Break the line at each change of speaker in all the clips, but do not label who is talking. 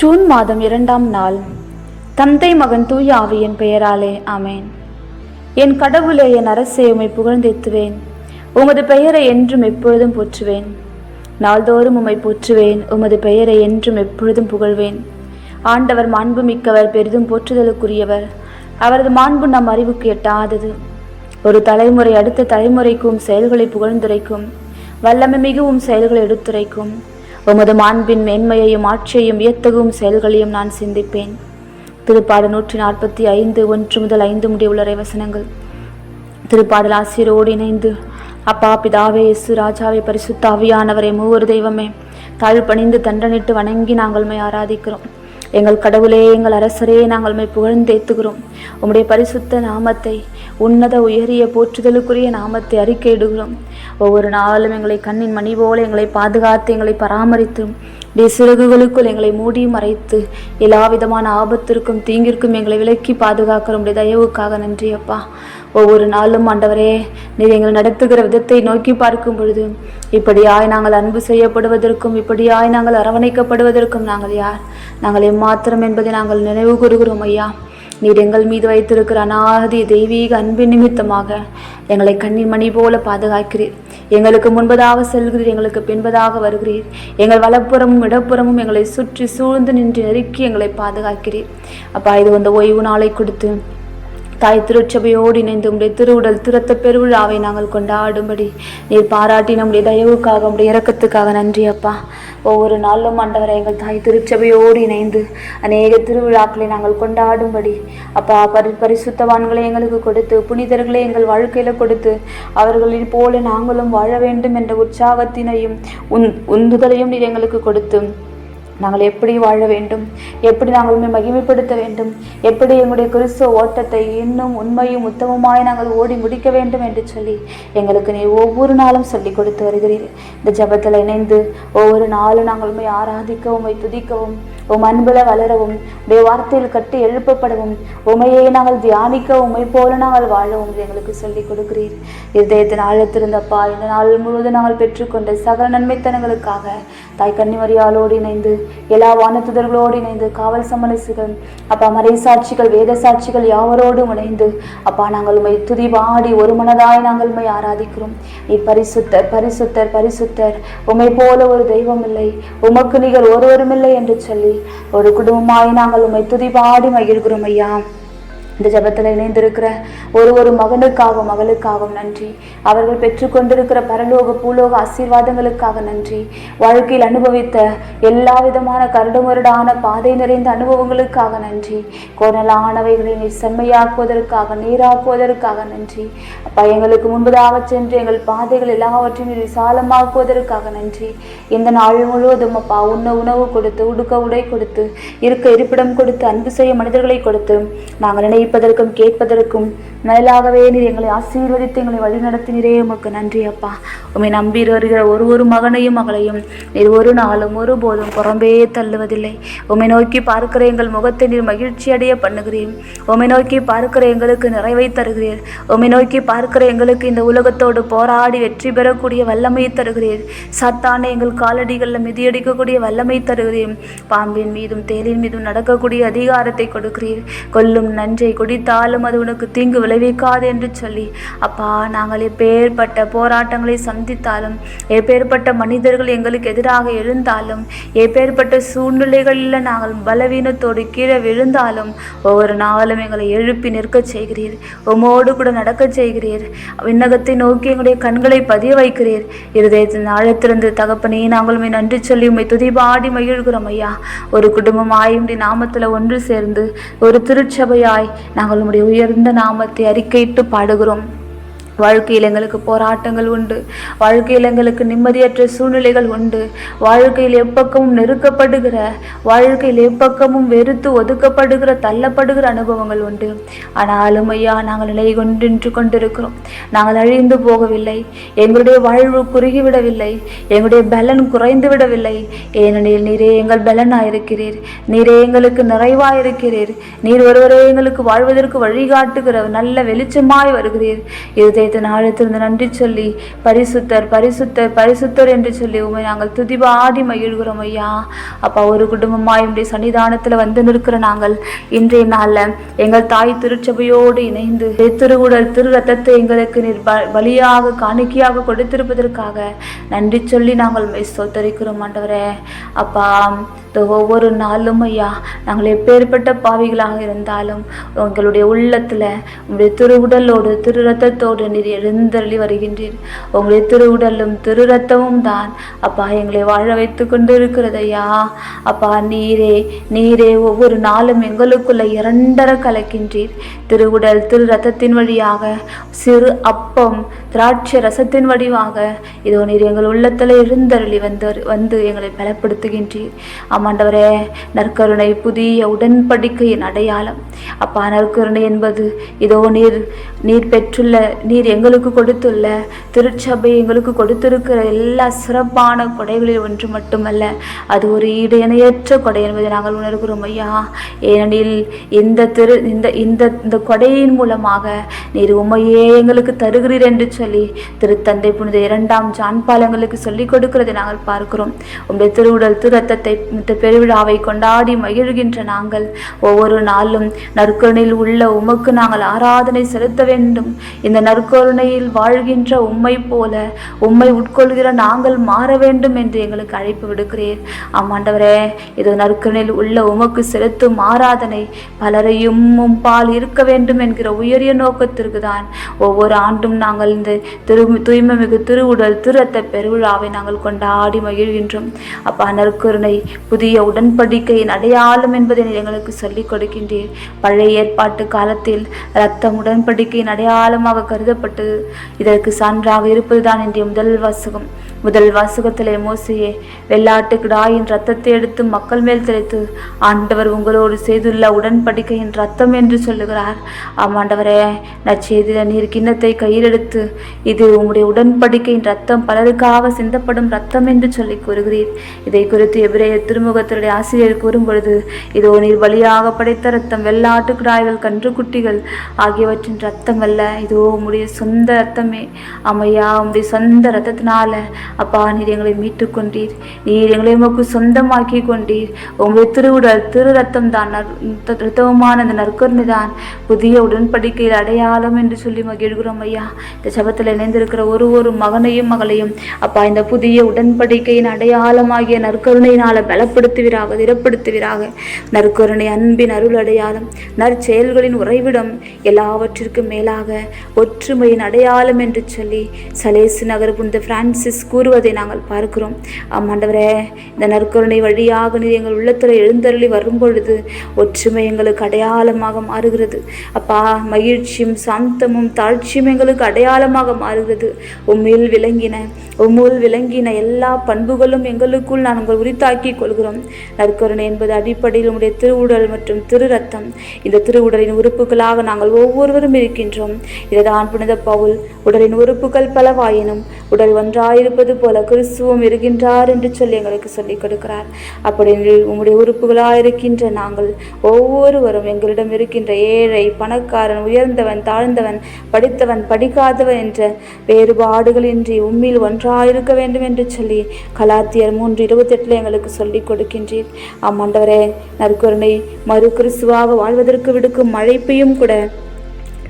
June மாதம் இரண்டாம் நாள். தந்தை மகன் தூய ஆவியின் பெயராலே ஆமேன். என் கடவுளே என் அரசே உம்மை புகழ்ந்தேத்துவேன் உமது பெயரை என்றும் எப்பொழுதும் போற்றுவேன். நாள்தோறும் உம்மை போற்றுவேன். உமது பெயரை என்றும் எப்பொழுதும் புகழ்வேன். ஆண்டவர் மாண்புமிக்கவர் பெரிதும் போற்றுதலுக்குரியவர். அவரது மாண்பு நம் அறிவுக்கு எட்டாதது. ஒரு தலைமுறை அடுத்த தலைமுறைக்கும் செயல்களை புகழ்ந்துரைக்கும். வல்லமை மிகவும் செயல்களை எடுத்துரைக்கும். உமது மாண்பின் மேன்மையையும் ஆட்சியையும் வியத்தகும் செயல்களையும் நான் சிந்திப்பேன். திருப்பாடு நூற்றி நாற்பத்தி ஐந்து ஒன்று முதல் ஐந்து முடிய உள்ள வசனங்கள் திருப்பாடல் ஆசிரியரோடு இணைந்து அப்பா பிதாவே இசு ராஜாவே பரிசுத்த அவியானவரே மூவர் தெய்வமே தாழ் பணிந்து தண்டனிட்டு வணங்கி நாங்கள் ஆராதிக்கிறோம். எங்கள் கடவுளே எங்கள் அரசரே நாங்கள் உண்மை புகழ்ந்தேத்துகிறோம் உம்முடைய பரிசுத்த நாமத்தை உன்னத உயரிய போற்றுதலுக்குரிய நாமத்தை அறிக்கையிடுகிறோம். ஒவ்வொரு நாளும் எங்களை கண்ணின் மணி போல எங்களை பாதுகாத்து எங்களை பராமரித்தும் நீ சிறகுகளுக்குள் எங்களை மூடி மறைத்து எல்லா விதமான ஆபத்திற்கும் தீங்கிற்கும் எங்களை விலக்கி பாதுகாக்கிற உடைய தயவுக்காக நன்றி அப்பா. ஒவ்வொரு நாளும் ஆண்டவரே நீர் எங்களை நடத்துகிற விதத்தை நோக்கி பார்க்கும் பொழுது இப்படியாய் நாங்கள் அன்பு செய்யப்படுவதற்கும் இப்படியாய் நாங்கள் அரவணைக்கப்படுவதற்கும் நாங்கள் யார்? நாங்கள் எம்மாத்திரம் என்பதை நாங்கள் நினைவு கூறுகிறோம் ஐயா. நீர் எங்கள் மீது வைத்திருக்கிற அனாதி தெய்வீக அன்பின் நிமித்தமாக எங்களை கண்ணி மணி போல பாதுகாக்கிறீர். எங்களுக்கு முன்பதாக செல்கிறீர் எங்களுக்கு பின்பதாக வருகிறீர். எங்கள் வலப்புறமும் இடப்புறமும் எங்களை சுற்றி சூழ்ந்து நின்று நெருக்கி எங்களை பாதுகாக்கிறீர். அப்பா இது வந்த ஓய்வு நாளை கொடுத்து தாய் திருச்சபையோடு இணைந்து உடைய திருவுடல் திருத்த பெருவிழாவை நாங்கள் கொண்டாடும்படி நீர் பாராட்டி நம்முடைய தயவுக்காக நம்முடைய இறக்கத்துக்காக நன்றி அப்பா. ஒவ்வொரு நாளும் ஆண்டவரை எங்கள் தாய் திருச்சபையோடு இணைந்து அநேக திருவிழாக்களை நாங்கள் கொண்டாடும்படி அப்பா பரி பரிசுத்தவான்களை எங்களுக்கு கொடுத்து புனிதர்களை எங்கள் வாழ்க்கையில் கொடுத்து அவர்களின் போல நாங்களும் வாழ வேண்டும் என்ற உற்சாகத்தினையும் உந் உந்துதலையும் நீர் எங்களுக்கு கொடுத்து நாங்கள் எப்படி வாழ வேண்டும்? எப்படி நாங்கள் உண்மை மகிமைப்படுத்த வேண்டும்? எப்படி எங்களுடைய கிறிஸ்துவ ஓட்டத்தை இன்னும் உண்மையும் உத்தமமாய் நாங்கள் ஓடி முடிக்க வேண்டும் என்று சொல்லி எங்களுக்கு நீ ஒவ்வொரு நாளும் சொல்லிக் கொடுத்து வருகிறீர். இந்த ஜபத்தில் இணைந்து ஒவ்வொரு நாளும் நாங்கள் உண்மை ஆராதிக்கவும் உண்மை துதிக்கவும் உம் அன்புல வளரவும் உடைய வார்த்தையில் கட்டி எழுப்பப்படவும் உமையை நாங்கள் தியானிக்க உண்மை போல நாங்கள் வாழவும் எங்களுக்கு சொல்லிக் கொடுக்கிறீர். இதயத்தின் ஆழத்திருந்தப்பா இந்த நாள் முழுவதும் நாங்கள் பெற்றுக்கொண்ட சகல நன்மைத்தனங்களுக்காக தாய் கன்னிமரியாலோடு இணைந்து எல்லா வானத்துதர்களோடு இணைந்து காவல் சமரசுகள். அப்பா மறை சாட்சிகள் வேத சாட்சிகள் யாவரோடும் இணைந்து. அப்பா நாங்கள் உண்மை துதி பாடி ஒரு மனதாய் நாங்கள் உண்மை ஆராதிக்கிறோம். நீ பரிசுத்தர் பரிசுத்தர் பரிசுத்தர். உமை போல ஒரு தெய்வம் இல்லை. உமக்கு நிகர் ஒருவரும் இல்லை என்று சொல்லி ஒரு குடும்பமாய் நாங்கள் உண்மை துதி பாடி மகிழ்கிறோம் ஐயா. இந்த ஜபத்தில் இணைந்திருக்கிற ஒரு ஒரு மகனுக்காகவும் மகளுக்காகவும் நன்றி. அவர்கள் பெற்றுக்கொண்டிருக்கிற பரலோக பூலோக ஆசீர்வாதங்களுக்காக நன்றி. வாழ்க்கையில் அனுபவித்த எல்லா விதமான கரடுமுரடான பாதை நிறைந்த அனுபவங்களுக்காக நன்றி. கோணலானவைகளை நீர் செம்மையாக்குவதற்காக நீராக்குவதற்காக நன்றி. அப்பா எங்களுக்கு முன்பதாக சென்று எங்கள் பாதைகள் எல்லாவற்றையும் நீர் விசாலமாக்குவதற்காக நன்றி. இந்த நாள் முழுவதும் அப்பா உண்ண உணவு கொடுத்து உடுக்க உடை கொடுத்து இருக்க இருப்பிடம் கொடுத்து அன்பு செய்ய மனிதர்களை கொடுத்து நாங்கள் நினைப்பதற்கும் கேட்பதற்கும் மேலாகவே நீர் எங்களை ஆசீர்வதித்து எங்களை வழிநடத்தினரே. உமக்கு நன்றி அப்பா. உண்மை நம்பி வருகிற ஒரு ஒரு மகனையும் மகளையும் நீர் ஒரு நாளும் ஒருபோதும் புறம்பே தள்ளுவதில்லை. உமை நோக்கி பார்க்கிற எங்கள் முகத்தை நீர் மகிழ்ச்சி அடைய பண்ணுகிறீர் உம்மை நோக்கி பார்க்கிற எங்களுக்கு நிறைவை தருகிறீர். உமை நோக்கி பார்க்கிற எங்களுக்கு இந்த உலகத்தோடு போராடி வெற்றி பெறக்கூடிய வல்லமை தருகிறீர். சத்தான எங்கள் காலடிகளில் மிதியடிக்கக்கூடிய வல்லமை தருகிறீர் பாம்பின் மீதும் தேலின் மீதும் நடக்கக்கூடிய அதிகாரத்தை கொடுக்கிறீர். கொல்லும் நஞ்சை குடித்தாலும் அது உனக்கு தீங்கு விளைவிக்காது என்று சொல்லி அப்பா நாங்கள் எப்பேற்பட்ட போராட்டங்களை சந்தித்தாலும் எப்பேற்பட்ட மனிதர்கள் எங்களுக்கு எதிராக எழுந்தாலும் எப்பேற்பட்ட சூழ்நிலைகளில் நாங்கள் பலவீனத்தோடு கீழே விழுந்தாலும் ஒவ்வொரு நாளும் எங்களை எழுப்பி நிற்கச் செய்கிறீர் உமோடு கூட நடக்கச் செய்கிறீர் விண்ணகத்தை நோக்கி எங்களுடைய கண்களை பதிய வைக்கிறீர் இருதயத்தின் ஆழத்திலிருந்து தகப்பனே நாங்கள் உண்மை நன்றி சொல்லி உம்மை துதிபாடி மகிழ்கிறோம் ஐயா. ஒரு குடும்பமாய் உம்முடைய நாமத்தில் ஒன்று சேர்ந்து ஒரு திருச்சபையாய் நாங்கள் உம்முடைய உயர்ந்த நாமத்தை அறிக்கையிட்டு பாடுகிறோம். வாழ்க்கையில் எங்களுக்கு போராட்டங்கள் உண்டு. வாழ்க்கையில் எங்களுக்கு நிம்மதியற்ற சூழ்நிலைகள் உண்டு. வாழ்க்கையில் எப்பக்கமும் நெருக்கப்படுகிற வாழ்க்கையில் எப்பக்கமும் வெறுத்து ஒதுக்கப்படுகிற தள்ளப்படுகிற அனுபவங்கள் உண்டு. ஆனாலும் ஐயா நாங்கள் நிலை கொண்டின்று கொண்டிருக்கிறோம். நாங்கள் அழிந்து போகவில்லை. எங்களுடைய வாழ்வு குறுகிவிடவில்லை. எங்களுடைய பலன் குறைந்து விடவில்லை ஏனெனில் நீரே எங்கள் பலனாயிருக்கிறீர். நீரே எங்களுக்கு நிறைவாயிருக்கிறீர். நீர் ஒருவரே எங்களுக்கு வாழ்வதற்கு வழிகாட்டுகிற நல்ல வெளிச்சமாய் வருகிறீர். இதை இதயத்தின் ஆழத்திலிருந்து நன்றி சொல்லி பரிசுத்தர் பரிசுத்தர் பரிசுத்தர் என்று சொல்லி உண்மை நாங்கள் துதிபாடி மகிழ்கிறோம் ஐயா. அப்பா ஒரு குடும்பமாக என்னுடைய சன்னிதானத்தில் வந்து நிற்கிற நாங்கள் இன்றைய நாளில் எங்கள் தாய் திருச்சபையோடு இணைந்து திருவுடல் திரு ரத்தத்தை எங்களுக்கு நீர் ப- பலியாக காணிக்கையாக கொடுத்திருப்பதற்காக நன்றி சொல்லி நாங்கள் சொத்தரிக்கிறோம் ஆண்டவரே. அப்பா இந்த ஒவ்வொரு நாளும் ஐயா நாங்கள் எப்பேற்பட்ட பாவிகளாக இருந்தாலும் உங்களுடைய உள்ளத்தில் உங்களுடைய திருவுடலோடு திரு ரத்தத்தோடு நீர் எழுந்தருளி வருகின்றீர். உங்களுடைய திருவுடலும் திரு ரத்தமும் தான். அப்பா எங்களை வாழ வைத்து கொண்டு இருக்கிறது அப்பா நீரே நீரே ஒவ்வொரு நாளும் எங்களுக்குள்ள இரண்டர கலக்கின்றீர். திரு உடல் திரு ரத்தத்தின் வழியாக சிறு அப்பம் திராட்சை ரசத்தின் வடிவாக. இதோ நீர் எங்கள் உள்ளத்தில் எழுந்தருளி வந்து வந்து எங்களை பலப்படுத்துகின்றீர். ஆமாண்டவரே நற்கருணை புதிய உடன்படிக்கையின் அடையாளம். அப்பா நற்கருணை என்பது இதோ நீர் நீர் பெற்றுள்ள நீர் நீர் எங்களுக்கு கொடுத்துள்ள திருச்சபை எங்களுக்கு கொடுத்திருக்கிற எல்லா சிறப்பான கொடைகளில் ஒன்று மட்டுமல்ல அது ஒரு ஈடு இணையற்ற கொடை என்பதை நாங்கள் உணர்கிறோம் ஐயா. ஏனெனில் இந்த திரு இந்த இந்த இந்த கொடையின் மூலமாக நீர் உண்மையே எங்களுக்கு தருகிறீர் என்று சொல்லி திருத்தந்தை புனித இரண்டாம் ஜான்பாலங்களுக்கு சொல்லிக் கொடுக்கிறதை நாங்கள் பார்க்கிறோம். உங்களுடைய திருவுடல் திருத்தத்தை இந்த பெருவிழாவை கொண்டாடி மகிழ்கின்ற நாங்கள் ஒவ்வொரு நாளும் நற்கனில் உள்ள உமக்கு நாங்கள் ஆராதனை செலுத்த வேண்டும். இந்த நற்கருணையில் வாழ்கின்ற உம்மை போல உம்மை உட்கொள்கிற நாங்கள் மாற வேண்டும் என்று எங்களுக்கு அழைப்பு விடுக்கிறீர். ஆமாண்டவரே இது நற்கருணையில் உள்ள உமக்கு செலுத்தும் ஆராதனை பலரையும் உம்பால் இருக்க வேண்டும் என்கிற உயரிய நோக்கத்திற்கு தான் ஒவ்வொரு ஆண்டும் நாங்கள் இந்த திரு தூய்மை மிகு திருவுடல் திருத்த பெருவிழாவை நாங்கள் கொண்டாடி மகிழ்கின்றோம். அப்பா நற்கருணை புதிய உடன்படிக்கையின் அடையாளம் என்பதை எங்களுக்கு சொல்லிக் கொடுக்கின்றீர். பழைய ஏற்பாட்டு காலத்தில் இரத்தம் உடன்படிக்கையின் அடையாளமாக சொல்லப்பட்டது இதற்கு சான்றாக இருப்பதுதான் இன்றைய முதல் வாசகம். முதல் வாசகத்திலே மோசையே வெள்ளாட்டு கிடாயின் ரத்தத்தை எடுத்து மக்கள் மேல் தெளித்து ஆண்டவர் உங்களோடு செய்துள்ள உடன்படிக்கையின் ரத்தம் என்று சொல்லுகிறார். ஆமாண்டவரே நற்செய்தில நீர் கிண்ணத்தை கையிலெடுத்து இது உங்களுடைய உடன்படிக்கையின் ரத்தம் பலருக்காக சிந்தப்படும் ரத்தம் என்று சொல்லி கூறுகிறீர். இதை குறித்து எபிரேய திருமுகத்தினுடைய ஆசிரியர் கூறும் பொழுது இதோ நீர் வழியாக படைத்த ரத்தம் வெள்ளாட்டு கிடாய்கள் கன்றுக்குட்டிகள் ஆகியவற்றின் ரத்தம் அல்ல. இதோ உம்முடைய சொந்த ரத்தமே அம்மையா உம்முடைய சொந்த ரத்தத்தினால அப்பா நீர் எங்களை மீட்டு கொண்டீர். நீர் எங்களை உமக்கு சொந்தமாக்கி கொண்டீர். உங்களுடைய திருவுடல் திரு ரத்தம் தான் ரத்தவமான அந்த நற்கருணை தான். புதிய உடன்படிக்கையில் அடையாளம் என்று சொல்லி மகிழ்கிறோம் ஐயா இந்த சபத்தில் இணைந்திருக்கிற ஒரு ஒரு மகனையும் மகளையும் அப்பா இந்த புதிய உடன்படிக்கையின் அடையாளமாகிய நற்கருணையினால பலப்படுத்துவீராக திடப்படுத்துவீராக. நற்கருணை அன்பின் அருள் அடையாளம் நற்செயல்களின் உறைவிடம் எல்லாவற்றிற்கும் மேலாக ஒற்று மகிமையின் அடையாளம் என்று சொல்லி சலேசு நகர் புனித பிரான்சிஸ் கூறுவதை நாங்கள் பார்க்கிறோம். ஆமாண்டவரே இந்த நற்கருணை வழியாக நீர் எங்கள் உள்ளத்தில் எழுந்தருளி வரும் பொழுது ஒற்றுமை எங்களுக்கு அடையாளமாக மாறுகிறது. அப்பா மகிழ்ச்சியும் சாந்தமும் தாழ்ச்சியும் எங்களுக்கு அடையாளமாக மாறுகிறது. உம்மில் விளங்கின உம்முள் விளங்கின எல்லா பண்புகளும் எங்களுக்குள் நாங்கள் உரித்தாக்கி கொள்கிறோம். நற்கருணை என்பது அடிப்படையில் உடைய திருவுடல் மற்றும் திரு ரத்தம் இந்த திருவுடலின் உறுப்புகளாக நாங்கள் ஒவ்வொருவரும் இருக்கின்றோம். இதுதான் புனித பவுல் உடலின் உறுப்புகள் பலவாயினும் உடல் ஒன்றாயிருப்பது போல கிறிஸ்துவும் இருக்கின்றார் என்று சொல்லி எங்களுக்கு சொல்லிக் கொடுக்கிறார். அப்படி உங்களுடைய உறுப்புகளாக இருக்கின்ற நாங்கள் ஒவ்வொருவரும் எங்களிடம் இருக்கின்ற ஏழை பணக்காரன் உயர்ந்தவன் தாழ்ந்தவன் படித்தவன் படிக்காதவன் என்ற வேறுபாடுகளின்றி உம்மில் ஒன்றாயிருக்க வேண்டும் என்று சொல்லி கலாத்தியர் மூன்று இருபத்தெட்டில் எங்களுக்கு சொல்லிக் கொடுக்கின்றீர். ஆமாண்டவரே நற்கருணை மறு கிறிஸ்துவாக வாழ்வதற்கு விடுக்கும் அழைப்பையும் கூட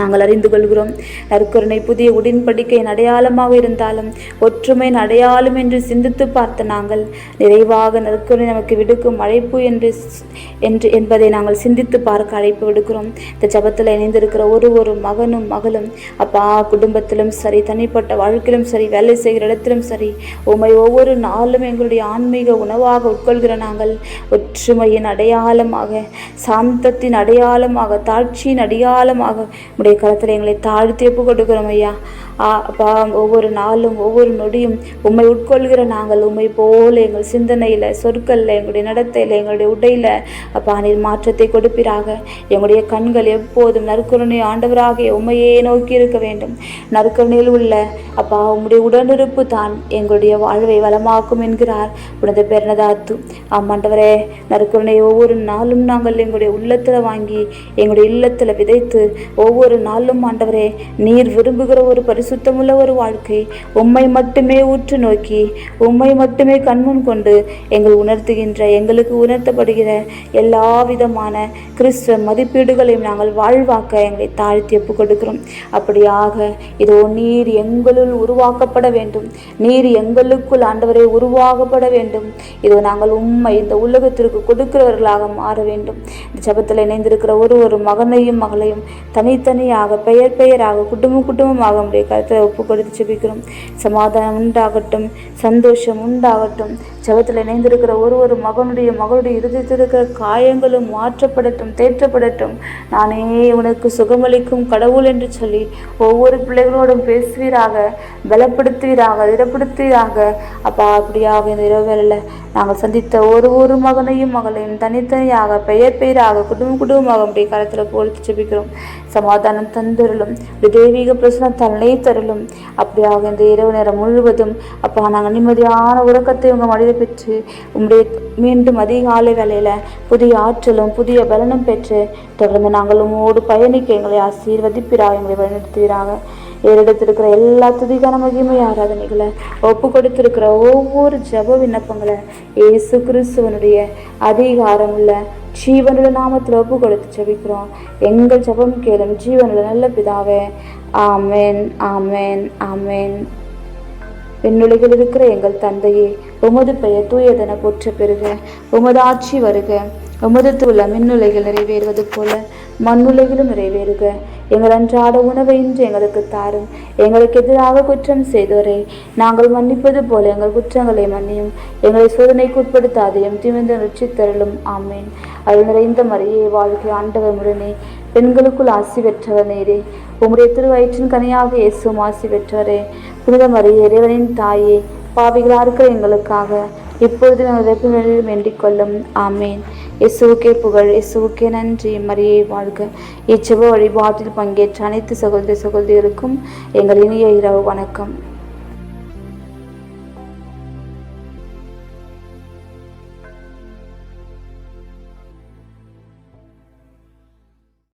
நாங்கள் அறிந்து கொள்கிறோம். நற்கருணை புதிய உடன்படிக்கையின் அடையாளமாக இருந்தாலும் ஒற்றுமையின் அடையாளம் என்று சிந்தித்து பார்த்த நாங்கள் நிறைவாக நற்கருணை நமக்கு விடுக்கும் அழைப்பு என்று என்று என்பதை நாங்கள் சிந்தித்து பார்க்க அழைப்பு விடுக்கிறோம். இந்த ஜபத்தில் இணைந்திருக்கிற ஒரு ஒரு மகனும் மகளும் அப்பா குடும்பத்திலும் சரி தனிப்பட்ட வாழ்க்கையிலும் சரி வேலை செய்கிற இடத்திலும் சரி உம்மை ஒவ்வொரு நாளும் எங்களுடைய ஆன்மீக உணவாக உட்கொள்கிற நாங்கள் ஒற்றுமையின் அடையாளமாக சாந்தத்தின் அடையாளமாக தாழ்ச்சியின் அடையாளமாக உடைய கரத்தில் எங்களை தாழ்த்தி ஒப்பு கொடுக்கிறோம் ஐயா. அப்பா ஒவ்வொரு நாளும் ஒவ்வொரு நொடியும் உம்மை உட்கொள்கிற நாங்கள் உம்மை போல் எங்கள் சிந்தனையில் சொற்களில் எங்களுடைய நடத்தையில் எங்களுடைய உடையில் அப்பா நீர் மாற்றத்தை கொடுப்பீராக. எங்களுடைய கண்கள் எப்போதும் நற்கருணை ஆண்டவராக உம்மையே நோக்கி இருக்க வேண்டும். நற்கருணையில் உள்ள அப்பா உங்களுடைய உடனிருப்பு தான் எங்களுடைய வாழ்வை வளமாக்கும் என்கிறார் உனது பெருனதாத்து. ஆமாண்டவரே நற்கருணை ஒவ்வொரு நாளும் நாங்கள் எங்களுடைய உள்ளத்தில் வாங்கி எங்களுடைய இல்லத்தில் விதைத்து ஒவ்வொரு நாளும் ஆண்டவரே நீர் விரும்புகிற ஒரு பரிசு பரிசுத்தமுள்ள ஒரு வாழ்க்கை. உம்மை மட்டுமே உற்று நோக்கி உம்மை மட்டுமே கண்முன் கொண்டு எங்கள் உணர்த்துகின்ற எங்களுக்கு உணர்த்தப்படுகிற எல்லா விதமான கிறிஸ்துவ மதிப்பீடுகளையும் நாங்கள் வாழ்வாக்க எங்களை தாழ்த்தி ஒப்பு கொடுக்கிறோம். அப்படியாக இதோ நீர் எங்களுள் உருவாக்கப்பட வேண்டும். நீர் எங்களுக்குள் ஆண்டவரை உருவாகப்பட வேண்டும். இதோ நாங்கள் உண்மை இந்த உலகத்திற்கு கொடுக்கிறவர்களாக மாற வேண்டும். இந்த ஜபத்தில் இணைந்திருக்கிற ஒரு ஒரு மகனையும் மகளையும் தனித்தனியாக பெயர் பெயராக குடும்பம் குடும்பமாக முடியாது கருத்தை ஒப்பு கொடுத்து செபிக்கிறோம் சமாதானம் உண்டாகட்டும் சந்தோஷம் உண்டாகட்டும். ஜபத்தில் இணைந்திருக்கிற ஒரு ஒரு மகனுடைய மகளுடைய இருதயத்தில் இருக்கிற காயங்களும் மாற்றப்படட்டும் தேற்றப்படட்டும். நானே உனக்கு சுகமளிக்கும் கடவுள் என்று சொல்லி ஒவ்வொரு பிள்ளைகளோடும் பேசுவீராக பலப்படுத்துவீராக திடப்படுத்துவீராக. அப்பா அப்படியாக இந்த இரவேளையில் நாங்கள் சந்தித்த ஒரு ஒரு மகனையும் மகளையும் தனித்தனியாக பெயர் பெயராக குடும்பம் குடும்பமாக அப்படியே கருத்தில் போட்டு ஜெபிக்கிறோம். சமாதானம் தந்தருளும் தெய்வீக பிரசனத்தால் தருளும். அப்படியாக இந்த இரவு நேரம் முழுவதும் அப்போ நாங்கள் நிம்மதியான உறக்கத்தை உங்கள் மனித பெற்று உங்களுடைய மீண்டும் அதிகாலை வேலையில் புதிய ஆற்றலும் புதிய பலனும் பெற்று தொடர்ந்து நாங்கள் உங்களோடு பயணிக்க எங்களை ஆசீர்வதிப்பீராக எங்களை வழிநடத்துகிறாங்க ஏறெடுத்திருக்கிற எல்லா துதிகான மகிமை ஆராதனைகளை ஒப்பு கொடுத்திருக்கிற ஒவ்வொரு ஜப விண்ணப்பங்களை ஏசு கிறிஸ்துவனுடைய அதிகாரம் உள்ள ஜீவனுள்ள நாமத்தில் ஒப்பு கொடுத்து ஜெபிக்கிறோம். எங்கள் ஜெபம் கேளும் ஜீவனுள்ள நல்ல பிதாவே ஆமென் ஆமேன் ஆமேன். விண்ணுலகில் இருக்கிற எங்கள் தந்தையே உமது பெயர் தூயதென போற்ற பெறுக உமது ஆட்சி வருக. உமதத்து உள்ள மின்னுலைகள் நிறைவேறுவது போல மண்ணுலைகளும் நிறைவேறுக. எங்கள் அன்றாட உணவை இன்று எங்களுக்கு தாரும். எங்களுக்கு எதிராக குற்றம் செய்தோரே. நாங்கள் மன்னிப்பது போல எங்கள் குற்றங்களை மன்னியும். எங்களை சோதனைக்கு உட்படுத்தாதையும் தீவிர ருச்சித்தருளும் ஆமேன். அருள் நிறைந்த மரியே வாழ்க்கை ஆண்டவர் முடனே பெண்களுக்குள் ஆசி பெற்றவர் நேரே. உம்முடைய திருவயிற்றின் கனியாக இயேசும் ஆசி பெற்றவரே. புனித மறையே இறைவனின் தாயே. பாவிகளாக இருக்கிற எங்களுக்காக இப்பொழுது எங்கள் வெப்பநிலையில் வேண்டிக் கொள்ளும். ஆமேன். இசுவுக்கே புகழ் இசுவுக்கே நன்றி. மரியை வாழ்க. இச்செவ வழிபாட்டில் பங்கேற்ற அனைத்து சகோதர சகோதரிகளுக்கும் எங்கள் இனிய இரவு வணக்கம்.